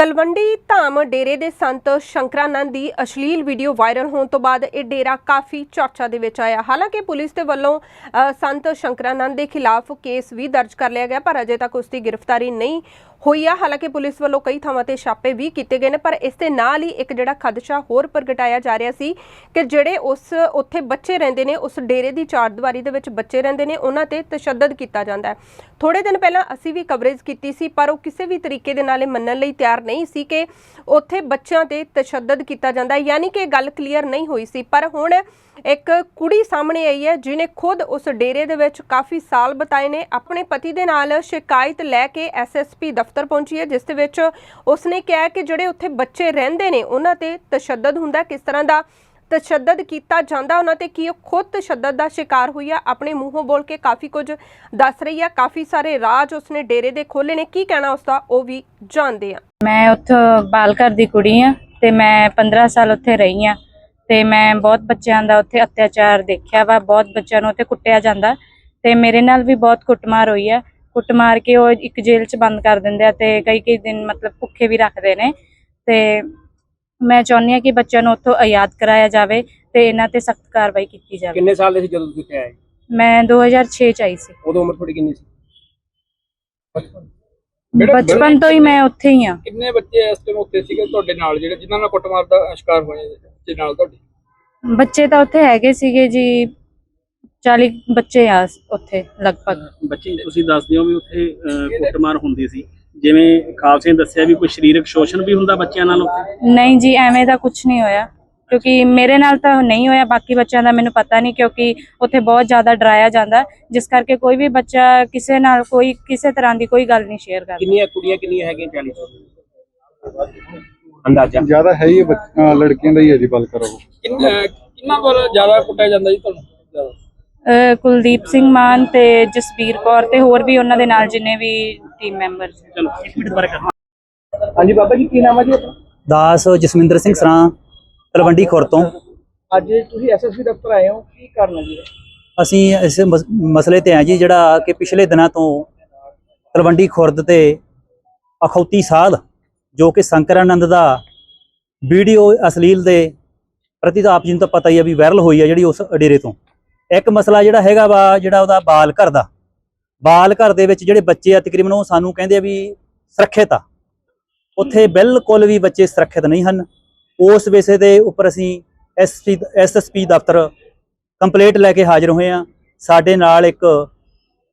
ਤਲਵੰਡੀ ਧਾਮ ਡੇਰੇ ਦੇ ਸੰਤ ਸ਼ੰਕਰਾਨੰਦ ਦੀ ਅਸ਼ਲੀਲ ਵੀਡੀਓ ਵਾਇਰਲ ਹੋਣ ਤੋਂ ਬਾਅਦ ਇਹ ਡੇਰਾ ਕਾਫੀ ਚਰਚਾ ਦੇ ਵਿੱਚ ਆਇਆ। ਹਾਲਾਂਕਿ ਪੁਲਿਸ ਦੇ ਵੱਲੋਂ ਸੰਤ ਸ਼ੰਕਰਾਨੰਦ ਦੇ ਖਿਲਾਫ ਕੇਸ ਵੀ ਦਰਜ ਕਰ ਲਿਆ ਗਿਆ, ਪਰ ਅਜੇ ਤੱਕ ਉਸ ਦੀ ਗ੍ਰਿਫਤਾਰੀ ਨਹੀਂ ਹੋਈ ਆ। ਹਾਲਾਂਕਿ ਪੁਲਿਸ ਵੱਲੋਂ ਕਈ ਥਾਵਾਂ ਤੇ ਛਾਪੇ ਵੀ ਕੀਤੇ ਗਏ ਨੇ, ਪਰ ਇਸ ਦੇ ਨਾਲ ਹੀ ਇੱਕ ਜਿਹੜਾ ਖਦਸ਼ਾ ਹੋਰ ਪ੍ਰਗਟਾਇਆ ਜਾ ਰਿਹਾ ਸੀ ਕਿ ਜਿਹੜੇ ਉਸ, ਉੱਥੇ ਬੱਚੇ ਰਹਿੰਦੇ ਨੇ, ਉਸ ਡੇਰੇ ਦੀ ਚਾਰਦੀਵਾਰੀ ਦੇ ਵਿੱਚ ਬੱਚੇ ਰਹਿੰਦੇ ਨੇ, ਉਹਨਾਂ ਤੇ ਤਸ਼ੱਦਦ ਕੀਤਾ ਜਾਂਦਾ ਹੈ। ਥੋੜੇ ਦਿਨ ਪਹਿਲਾਂ ਅਸੀਂ ਵੀ ਕਵਰੇਜ ਕੀਤੀ ਸੀ, ਪਰ ਉਹ ਕਿਸੇ ਵੀ ਤਰੀਕੇ ਦੇ ਨਾਲ ਇਹ ਮੰਨਣ ਲਈ ਤਿਆਰ ਨਹੀਂ ਸੀ ਕਿ ਉੱਥੇ ਬੱਚਿਆਂ ਤੇ ਤਸ਼ੱਦਦ ਕੀਤਾ ਜਾਂਦਾ। ਯਾਨੀ ਕਿ ਗੱਲ ਕਲੀਅਰ ਨਹੀਂ ਹੋਈ ਸੀ। ਪਰ ਹੁਣ ਇੱਕ ਕੁੜੀ ਸਾਹਮਣੇ ਆਈ ਹੈ ਜਿਨੇ ਖੁਦ ਉਸ ਡੇਰੇ ਦੇ ਵਿੱਚ ਕਾਫੀ ਸਾਲ ਬਿਤਾਏ ਨੇ। ਆਪਣੇ ਪਤੀ ਦੇ ਨਾਲ ਸ਼ਿਕਾਇਤ ਲੈ ਕੇ ਐਸਐਸਪੀ ਦਫ਼ਤਰ ਪਹੁੰਚੀ ਹੈ, ਜਿਸ ਦੇ ਵਿੱਚ ਉਸਨੇ ਕਿਹਾ ਕਿ ਜਿਹੜੇ ਉੱਥੇ ਬੱਚੇ ਰਹਿੰਦੇ ਨੇ, ਉਹਨਾਂ ਤੇ ਤਸ਼ੱਦਦ ਹੁੰਦਾ। ਕਿਸ ਤਰ੍ਹਾਂ ਦਾ ਤਸ਼ੱਦਦ ਕੀਤਾ ਜਾਂਦਾ। ਉਹਨਾਂ ਤੇ ਕੀ ਉਹ ਖੁਦ ਤਸ਼ੱਦਦ ਦਾ ਸ਼ਿਕਾਰ ਹੋਈ ਆ, ਆਪਣੇ ਮੂੰਹੋਂ ਬੋਲ ਕੇ ਕਾਫੀ ਕੁਝ ਦੱਸ ਰਹੀ ਆ। ਕਾਫੀ ਸਾਰੇ ਰਾਜ ਉਸਨੇ ਡੇਰੇ ਦੇ ਖੋਲੇ ਨੇ। ਕੀ ਕਹਿਣਾ ਉਸਦਾ? ਉਹ ਵੀ ਜਾਣਦੇ ਆ। ਮੈਂ ਉੱਥੋਂ ਬਾਲ ਘਰ ਦੀ ਕੁੜੀ ਆ ਤੇ ਮੈਂ 15 ਸਾਲ ਉੱਥੇ ਰਹੀ ਆ ਤੇ ਮੈਂ ਬਹੁਤ ਬੱਚਿਆਂ ਦਾ ਉੱਥੇ ਅਤਿਆਚਾਰ ਦੇਖਿਆ ਵਾ, ਬਹੁਤ ਬੱਚਿਆਂ ਨੂੰ ਉੱਥੇ ਕੁੱਟਿਆ ਜਾਂਦਾ ਤੇ ਮੇਰੇ ਨਾਲ ਵੀ ਬਹੁਤ ਕੁੱਟਮਾਰ ਹੋਈ ਆ। ਕੁੱਟਮਾਰ ਕੇ ਉਹ ਇੱਕ ਜੇਲ੍ਹ 'ਚ ਬੰਦ ਕਰ ਦਿੰਦੇ ਆ ਤੇ ਕਈ ਕਈ ਦਿਨ ਮਤਲਬ ਭੁੱਖੇ ਵੀ ਰੱਖਦੇ ਨੇ ਤੇ ਮੈਂ ਚਾਹੁੰਦੀ ਆ ਕਿ ਬੱਚਿਆਂ ਨੂੰ ਉੱਥੋਂ ਆਜ਼ਾਦ ਕਰਾਇਆ ਜਾਵੇ ਤੇ ਇਹਨਾਂ ਤੇ ਸਖਤ ਕਾਰਵਾਈ ਕੀਤੀ ਜਾਵੇ। ਕਿੰਨੇ ਸਾਲ ਦੇ ਸੀ ਜਦੋਂ ਤੁਸੀਂ ਆਏ? ਮੈਂ 2006 ਚ ਆਈ ਸੀ। ਉਦੋਂ ਉਮਰ ਤੁਹਾਡੀ ਕਿੰਨੀ ਸੀ? ਬੇਟਾ, ਬਚਪਨ ਤੋਂ ਹੀ ਮੈਂ ਉੱਥੇ ਹੀ ਆ ਕਿੰਨੇ ਬੱਚੇ ਇਸ ਟਾਈਮ ਉੱਥੇ ਸੀਗੇ ਤੁਹਾਡੇ ਨਾਲ ਜਿਹੜੇ ਜਿਨ੍ਹਾਂ ਨਾਲ ਕੁੱਟਮਾਰ ਦਾ ਸ਼ਿਕਾਰ ਹੋਏ ਦੇ ਨਾਲ ਤੁਹਾਡੇ? ਬੱਚੇ ਤਾਂ ਉੱਥੇ ਹੈਗੇ ਸੀਗੇ ਜੀ 40 ਬੱਚੇ ਆ ਉੱਥੇ ਲਗਭਗ। ਬੱਚੇ ਤੁਸੀਂ ਦੱਸਦੇ ਹੋ ਵੀ ਉੱਥੇ ਕੁੱਟਮਾਰ ਹੁੰਦੀ ਸੀ। ਜਿਵੇਂ ਖਾਲਸੇ ਨੇ ਦੱਸਿਆ ਵੀ ਕੋਈ ਸਰੀਰਕ ਸ਼ੋਸ਼ਣ ਵੀ ਹੁੰਦਾ ਬੱਚਿਆਂ ਨਾਲ? ਉੱਥੇ ਨਹੀਂ ਜੀ ਐਵੇਂ ਦਾ ਕੁਝ ਨਹੀਂ ਹੋਇਆ। ਕਿਉਂਕਿ ਮੇਰੇ ਨਾਲ ਤਾਂ ਨਹੀਂ ਹੋਇਆ ਬਾਕੀ ਬੱਚਿਆਂ ਦਾ ਮੈਨੂੰ ਪਤਾ ਨਹੀਂ ਕਿਉਂਕਿ ਉੱਥੇ ਬਹੁਤ ਜ਼ਿਆਦਾ ਡਰਾਇਆ ਜਾਂਦਾ। ਜਿਸ ਕਰਕੇ ਕੋਈ ਵੀ ਬੱਚਾ ਕਿਸੇ ਨਾਲ ਕੋਈ ਕਿਸੇ ਤਰ੍ਹਾਂ ਦੀ ਕੋਈ ਗੱਲ ਨਹੀਂ ਸ਼ੇਅਰ ਕਰਦਾ। ਕਿੰਨੀਆਂ ਕੁੜੀਆਂ ਕਿੰਨੀਆਂ ਹੈਗੀਆਂ 40 ਤੋਂ ਅੰਦਾਜ਼ਾ? ਜ਼ਿਆਦਾ ਹੈ ਹੀ ਇਹ ਬੱਚ- ਅਹ ਲੜਕੀਆਂ ਦਾ ਹੀ ਹੈ ਜੀ ਬਲ ਕਰੋ। ਕਿੰਨਾ ਕਿੰਨਾ ਕੋਲ ਜ਼ਿਆਦਾ ਕੁੱਟਿਆ ਜਾਂਦਾ ਜੀ ਤੁਹਾਨੂੰ? ਜ਼ਿਆਦਾ? ਅਹ ਕੁਲਦੀਪ ਸਿੰਘ ਮਾਨ ਤੇ ਜਸਬੀਰ ਕੌਰ ਤੇ ਹੋਰ ਵੀ ਉਹਨਾਂ ਦੇ ਨਾਲ ਜਿੰਨੇ ਵੀ ਟੀਮ ਮੈਂਬਰ ਚਲੋ ਇੱਕ ਮਿੰਟ ਬਾਰੇ ਕਰ ਹਾਂਜੀ ਬਾਬਾ ਜੀ ਕੀ ਨਾਮ ਹੈ ਜੀ ਆਪਣਾ? ਦਾਸ ਜਸਵਿੰਦਰ ਸਿੰਘ ਸਰਾਂ ਤਲਵੰਡੀ ਖੁਰ ਤੋਂ। ਅੱਜ ਤੁਸੀਂ ਐਸਐਸਪੀ ਦਫ਼ਤਰ ਆਏ ਹੋ ਕੀ ਕਰਨਾ ਜੀ? ਅਸੀਂ ਇਸ ਮਸ- ਮਸਲੇ ਤੇ ਆ ਜੀ ਜਿਹੜਾ ਕਿ ਪਿਛਲੇ ਦਿਨਾਂ ਤੋਂ ਤਲਵੰਡੀ ਖੁਰਦ ਤੇ ਅਖੌਤੀ ਸਾਧ ਜੋ ਕਿ ਸ਼ੰਕਰਾਨੰਦ ਦਾ ਵੀਡੀਓ ਅਸਲੀਲ ਦੇ ਪ੍ਰਤੀ ਤਾਂ ਆਪ ਜੀ ਨੂੰ ਤਾਂ ਪਤਾ ਹੀ ਆ ਵੀ ਵਾਇਰਲ ਹੋਈ ਆ ਜਿਹੜੀ ਉਸ ਡੇਰੇ ਤੋਂ। ਇੱਕ ਮਸਲਾ ਜਿਹੜਾ ਹੈਗਾ ਵਾ ਜਿਹੜਾ ਉਹਦਾ ਬਾਲ ਘਰ ਦਾ ਬਾਲ ਘਰ ਦੇ ਵਿੱਚ ਜਿਹੜੇ ਬੱਚੇ ਆ ਤਕਰੀਬਨ ਉਹ ਸਾਨੂੰ ਕਹਿੰਦੇ ਆ ਵੀ ਸੁਰੱਖਿਅਤ ਆ। ਉੱਥੇ ਬਿਲਕੁਲ ਵੀ ਬੱਚੇ ਸੁਰੱਖਿਅਤ ਨਹੀਂ ਹਨ। ਉਸ ਵਿਸ਼ੇ ਦੇ ਉੱਪਰ ਅਸੀਂ ਐਸਪੀ ਐਸਐਸਪੀ ਦਫ਼ਤਰ ਕੰਪਲੇਂਟ ਲੈ ਕੇ ਹਾਜ਼ਰ ਹੋਏ ਆ। ਸਾਡੇ ਨਾਲ ਇੱਕ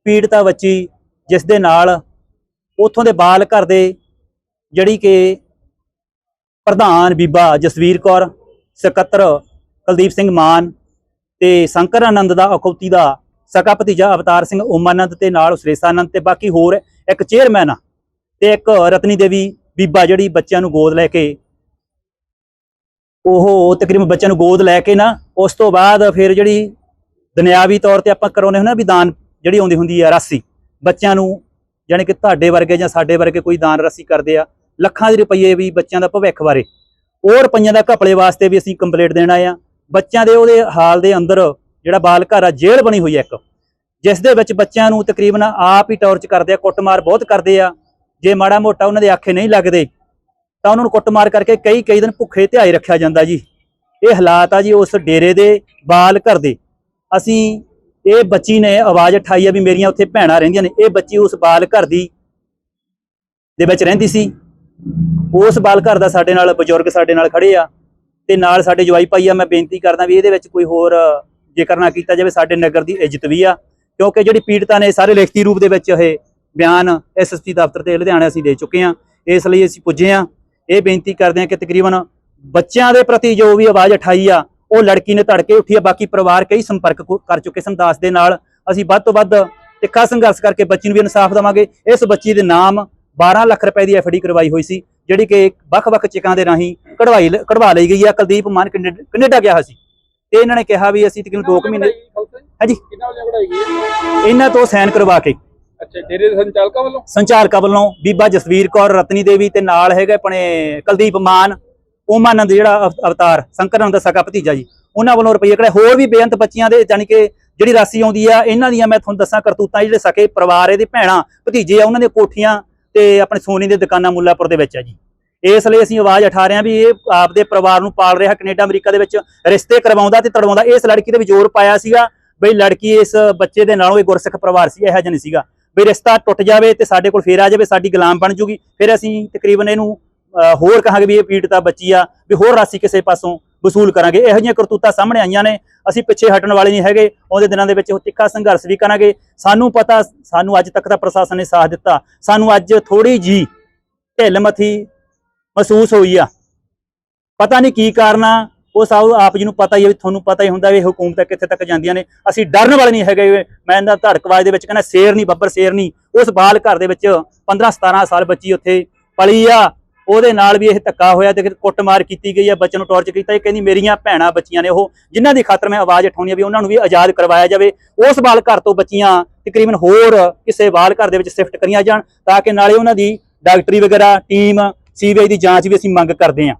ਪੀੜਤਾ ਬੱਚੀ ਜਿਸ ਦੇ ਨਾਲ ਉਥੋਂ ਦੇ ਬਾਲ ਘਰ ਦੇ ਜਿਹੜੀ ਕਿ ਪ੍ਰਧਾਨ ਬੀਬਾ ਜਸਵੀਰ ਕੌਰ ਸਕੱਤਰ ਕੁਲਦੀਪ ਸਿੰਘ ਮਾਨ ਤੇ ਸ਼ੰਕਰ ਆਨੰਦ ਦਾ ਅਖੌਤੀ ਦਾ ਸਕਾ ਭਤੀਜਾ ਅਵਤਾਰ ਸਿੰਘ ਓਮਾਨੰਦ ਤੇ ਨਾਲ ਸੁਰੇਸਾਨੰਦ ਤੇ ਬਾਕੀ ਹੋਰ ਇੱਕ ਚੇਅਰਮੈਨ ਆ ਤੇ ਇੱਕ ਰਤਨੀ ਦੇਵੀ ਬੀਬਾ ਜਿਹੜੀ ਬੱਚਿਆਂ ਨੂੰ ਗੋਦ ਲੈ ਕੇ ਉਹ ਤਕਰੀਬਨ ਬੱਚਿਆਂ ਨੂੰ ਗੋਦ ਲੈ ਕੇ ਨਾ, ਉਸ ਤੋਂ ਬਾਅਦ ਫਿਰ ਜਿਹੜੀ ਦੁਨਿਆਵੀ ਤੌਰ ਤੇ ਆਪਾਂ ਕਰਾਉਂਦੇ ਹੁੰਦੇ ਨਾ ਵੀ ਦਾਨ ਜਿਹੜੀ ਆਉਂਦੀ ਹੁੰਦੀ ਆ, ਰਾਸੀ। ਬੱਚਿਆਂ ਨੂੰ ਯਾਨੀ ਕਿ ਤੁਹਾਡੇ ਵਰਗੇ ਜਾਂ ਸਾਡੇ ਵਰਗੇ ਕੋਈ ਦਾਨ ਰਾਸੀ ਕਰਦੇ ਆ, ਲੱਖਾਂ ਦੇ ਰੁਪਏ ਵੀ ਬੱਚਿਆਂ ਦਾ ਭਵਿੱਖ ਬਾਰੇ। ਉਹ ਰੁਪਈਆਂ ਦਾ ਘਪਲੇ ਵਾਸਤੇ ਵੀ ਅਸੀਂ ਕੰਪਲੀਟ ਦੇਣਾ ਆ। ਬੱਚਿਆਂ ਦੇ ਉਹਦੇ ਹਾਲ ਦੇ ਅੰਦਰ ਜਿਹੜਾ ਬਾਲ ਘਰ ਆ, ਜੇਲ੍ਹ ਬਣੀ ਹੋਈ ਹੈ ਇੱਕ। ਜਿਸ ਦੇ ਵਿੱਚ ਬੱਚਿਆਂ ਨੂੰ ਤਕਰੀਬਨ ਆਪ ਹੀ ਟੌਰਚ ਕਰਦੇ ਆ, ਕੁੱਟਮਾਰ ਬਹੁਤ ਕਰਦੇ ਆ। ਜੇ ਮਾੜਾ ਮੋਟਾ ਉਹਨਾਂ ਦੇ ਆਖੇ ਨਹੀਂ ਲੱਗਦੇ, ਤਾਂ ਉਹਨਾਂ ਨੂੰ ਕੁੱਟਮਾਰ ਕਰਕੇ ਕਈ ਕਈ ਦਿਨ ਭੁੱਖੇ ਧਿਆਏ ਰੱਖਿਆ ਜਾਂਦਾ ਜੀ। ਇਹ ਹਾਲਾਤ ਆ ਜੀ ਉਸ ਡੇਰੇ ਦੇ, ਬਾਲ ਘਰ ਦੇ। ਅਸੀਂ ਇਹ ਬੱਚੀ ਨੇ ਆਵਾਜ਼ ਉਠਾਈ ਆ ਵੀ ਮੇਰੀਆਂ ਉੱਥੇ ਭੈਣਾਂ ਰਹਿੰਦੀਆਂ ਨੇ। ਇਹ ਬੱਚੀ ਉਸ ਬਾਲ ਘਰ ਦੀ ਦੇ ਵਿੱਚ ਰਹਿੰਦੀ ਸੀ। ਉਸ ਬਾਲ ਘਰ ਦਾ ਸਾਡੇ ਨਾਲ ਬਜ਼ੁਰਗ ਸਾਡੇ ਨਾਲ ਖੜੇ ਆ ਤੇ ਨਾਲ ਸਾਡੇ ਜਵਾਈ ਭਾਈ ਆ, ਮੈਂ ਬੇਨਤੀ ਕਰਦਾ ਵੀ ਇਹਦੇ ਵਿੱਚ ਕੋਈ ਹੋਰ ਜੇਕਰ ਨਾ ਕੀਤਾ ਜਾਵੇ, ਸਾਡੇ ਨਗਰ ਦੀ ਇੱਜ਼ਤ ਵੀ ਆ, ਕਿਉਂਕਿ ਜਿਹੜੀ ਪੀੜਤਾਂ ਨੇ ਸਾਰੇ ਲਿਖਤੀ ਰੂਪ ਦੇ ਵਿੱਚ ਇਹ ਬਿਆਨ ਐਸਐਸਪੀ ਦਫ਼ਤਰ ਤੇ ਲੁਧਿਆਣਾ ਅਸੀਂ ਦੇ ਚੁੱਕੇ ਆ ਇਸ ਲਈ ਅਸੀਂ ਪੁੱਜੇ ਆ ਇਹ ਬੇਨਤੀ ਕਰਦੇ ਆ ਕਿ ਤਕਰੀਬਨ ਬੱਚਿਆਂ ਦੇ ਪ੍ਰਤੀ ਜੋ ਵੀ ਆਵਾਜ਼ ਉਠਾਈ ਆ, ਉਹ ਲੜਕੀ ਨੇ ਧੜਕੇ ਉੱਠੀ ਆ, ਬਾਕੀ ਪਰਿਵਾਰ ਕਈ ਸੰਪਰਕ ਕਰ ਚੁੱਕੇ ਸਨ ਦੇ ਨਾਲ। ਅਸੀਂ ਵੱਧ ਤੋਂ ਵੱਧ ਤਿੱਖਾ ਸੰਘਰਸ਼ ਕਰਕੇ ਬੱਚੀ ਨੂੰ ਵੀ ਇਨਸਾਫ ਦੇਵਾਂਗੇ। ਇਸ ਬੱਚੀ ਦੇ ਨਾਮ 12 ਲੱਖ ਰੁਪਏ ਦੀ ਐਫਡੀ ਕਰਵਾਈ ਹੋਈ ਸੀ, ਜਿਹੜੀ ਕਿ ਵੱਖ-ਵੱਖ ਚਿਕਾਂ ਦੇ ਰਾਹੀਂ ਕਢਵਾਈ ਲ- ਕਢਵਾ ਲਈ ਗਈ ਆ। ਕੁਲਦੀਪ ਮਾਨ ਕੈਨੇ- ਕੈਨੇਡਾ ਗਿਆ ਸੀ? ਤੇ ਇਹਨਾਂ ਨੇ ਕਿਹਾ ਵੀ ਅਸੀਂ ਤਕਰੀਬਨ 2 ਮਹੀਨੇ ਹਾਂਜੀ। ਕਿੰਨਾ ਵਜੇ ਕਢਾਈ? ਇਹਨਾਂ ਤੋਂ ਸਾਈਨ ਕਰਵਾ ਕੇ। ਅੱਛਾ ਡੇਰੇ ਦੇ ਸੰਚਾਲਕਾਂ ਵੱਲੋਂ? ਸੰਚਾਲਕਾਂ ਵੱਲੋਂ ਬੀਬਾ ਜਸਵੀਰ ਕੌਰ ਰਤਨੀ ਦੇਵੀ ਤੇ ਨਾਲ ਹੈਗੇ ਆਪਣੇ ਕੁਲਦੀਪ ਮਾਨ ਓਮਾਨੰਦ ਜਿਹੜਾ ਅਵ- ਅਵਤਾਰ ਸ਼ੰਕਰਾਨੰਦ ਦਾ ਸਕਾ ਭਤੀਜਾ ਜੀ। ਉਹਨਾਂ ਵੱਲੋਂ ਰੁਪਈਏ ਕਿਹੜੇ ਹੋਰ ਵੀ ਬੇਅੰਤ ਬੱਚੀਆਂ ਦੇ ਯਾਨੀ ਕਿ ਜਿਹੜੀ ਰਾਸ਼ੀ ਆਉਂਦੀ ਆ ਇਹਨਾਂ ਦੀਆਂ ਮੈਂ ਤੁਹਾਨੂੰ ਦੱਸਾਂ ਕਰਤੂਤਾਂ ਜਿਹੜੇ ਸਕੇ ਪਰਿਵਾਰ ਇਹਦੇ ਭੈਣਾਂ ਭਤੀਜੇ ਆ ਉਹਨਾਂ ਦੀਆਂ ਕੋਠੀਆਂ ਤੇ ਆਪਣੇ ਸੋਨੇ ਦੀਆਂ ਦੁਕਾਨਾਂ ਮੁੱਲਾਪੁਰ ਦੇ ਵਿੱਚ ਆ ਜੀ। ਇਸ ਲਈ ਅਸੀਂ ਆਵਾਜ਼ ਉਠਾ ਰਹੇ ਹਾਂ ਵੀ ਇਹ ਆਪਦੇ ਪਰਿਵਾਰ ਨੂੰ ਪਾਲ ਰਿਹਾ ਕੈਨੇਡਾ, ਅਮਰੀਕਾ ਦੇ ਵਿੱਚ ਰਿਸ਼ਤੇ ਕਰਵਾਉਂਦਾ ਤੇ ਤੜਵਾਉਂਦਾ। ਇਸ ਲੜਕੀ ਤੇ ਵੀ ਜ਼ੋਰ ਪਾਇਆ ਸੀਗਾ ਬਈ ਲੜਕੀ ਇਸ ਬੱਚੇ ਦੇ ਨਾਲੋਂ ਇਹ ਗੁਰਸਿੱਖ ਪਰਿਵਾਰ ਸੀ, ਇਹੋ ਜਿਹਾ ਨਹੀਂ ਸੀਗਾ। ਵੀ ਰਿਸ਼ਤਾ ਟੁੱਟ ਜਾਵੇ ਤੇ ਸਾਡੇ ਕੋਲ ਫੇਰ ਆ ਜਾਵੇ, ਸਾਡੀ ਗੁਲਾਮ ਬਣ ਜੂਗੀ। ਫਿਰ ਅਸੀਂ ਤਕਰੀਬਨ ਇਹਨੂੰ ਹੋਰ ਕਹਾਂਗੇ ਵੀ ਇਹ ਪੀੜਤਾ ਬੱਚੀ ਆ, ਵੀ ਹੋਰ ਰਾਸ਼ੀ ਕਿਸੇ ਪਾਸੋਂ ਵਸੂਲ ਕਰਾਂਗੇ। ਇਹੋ ਜਿਹੀਆਂ ਕਰਤੂਤਾਂ ਸਾਹਮਣੇ ਆਈਆਂ ਨੇ। ਅਸੀਂ ਪਿੱਛੇ ਹਟਣ ਵਾਲੇ ਨਹੀਂ ਹੈਗੇ। ਆਉਂਦੇ ਦਿਨਾਂ ਦੇ ਵਿੱਚ ਉਹ ਤਿੱਖਾ ਸੰਘਰਸ਼ ਵੀ ਕਰਾਂਗੇ। ਸਾਨੂੰ ਪਤਾ, ਸਾਨੂੰ ਅੱਜ ਤੱਕ ਦਾ ਪ੍ਰਸ਼ਾਸਨ ਨੇ ਸਾਥ ਦਿੱਤਾ। ਸਾਨੂੰ ਅੱਜ ਥੋੜੀ ਜੀ ਢਿੱਲ ਮਥੀ ਮਹਿਸੂਸ ਹੋਈ ਆ। ਪਤਾ ਨਹੀਂ ਕੀ ਕਾਰਨ ਆ। ਉਹ ਸਭ ਆਪ ਜੀ ਨੂੰ ਪਤਾ ਹੀ ਹੈ ਵੀ ਤੁਹਾਨੂੰ ਪਤਾ ਹੀ ਹੁੰਦਾ ਵੀ ਇਹ ਹਕੂਮਤਾਂ ਕਿੱਥੇ ਤੱਕ ਜਾਂਦੀਆਂ ਨੇ। ਅਸੀਂ ਡਰਨ ਵਾਲੇ ਨਹੀਂ ਹੈਗੇ। ਮੈਂ ਇਹਨਾਂ ਧੜਕਵਾਜ ਦੇ ਵਿੱਚ ਕਹਿੰਦਾ ਸ਼ੇਰ ਨਹੀਂ, ਬੱਬਰ ਸ਼ੇਰ ਨਹੀਂ। ਉਸ ਬਾਲ ਘਰ ਦੇ ਵਿੱਚ 15 17 ਸਾਲ ਬੱਚੀ ਉੱਥੇ ਪਲੀ ਆ। ਉਹਦੇ ਨਾਲ ਵੀ ਇਹ ਧੱਕਾ ਹੋਇਆ ਤੇ ਕੁੱਟਮਾਰ ਕੀਤੀ ਗਈ ਆ, ਬੱਚੇ ਨੂੰ ਟੌਰਚਰ ਕੀਤਾ। ਇਹ ਕਹਿੰਦੀ ਮੇਰੀਆਂ ਭੈਣਾਂ ਬੱਚੀਆਂ ਨੇ ਉਹ, ਜਿਨ੍ਹਾਂ ਦੀ ਖਾਤਰ ਮੈਂ ਆਵਾਜ਼ ਉਠਾਉਣੀ ਆ ਵੀ ਉਹਨਾਂ ਨੂੰ ਵੀ ਆਜ਼ਾਦ ਕਰਵਾਇਆ ਜਾਵੇ। ਉਸ ਬਾਲ ਘਰ ਤੋਂ ਬੱਚੀਆਂ ਤਕਰੀਬਨ ਹੋਰ ਕਿਸੇ ਬਾਲ ਘਰ ਦੇ ਵਿੱਚ ਸ਼ਿਫਟ ਕਰੀਆਂ ਜਾਣ ਤਾਂ ਕਿ ਨਾਲੇ ਉਹਨਾਂ ਦੀ ਡਾਕਟਰੀ ਵਗੈਰਾ, ਟੀਮ ਸੀਬੀਆਈ ਦੀ ਜਾਂਚ ਵੀ ਅਸੀਂ ਮੰਗ ਕਰਦੇ ਹਾਂ।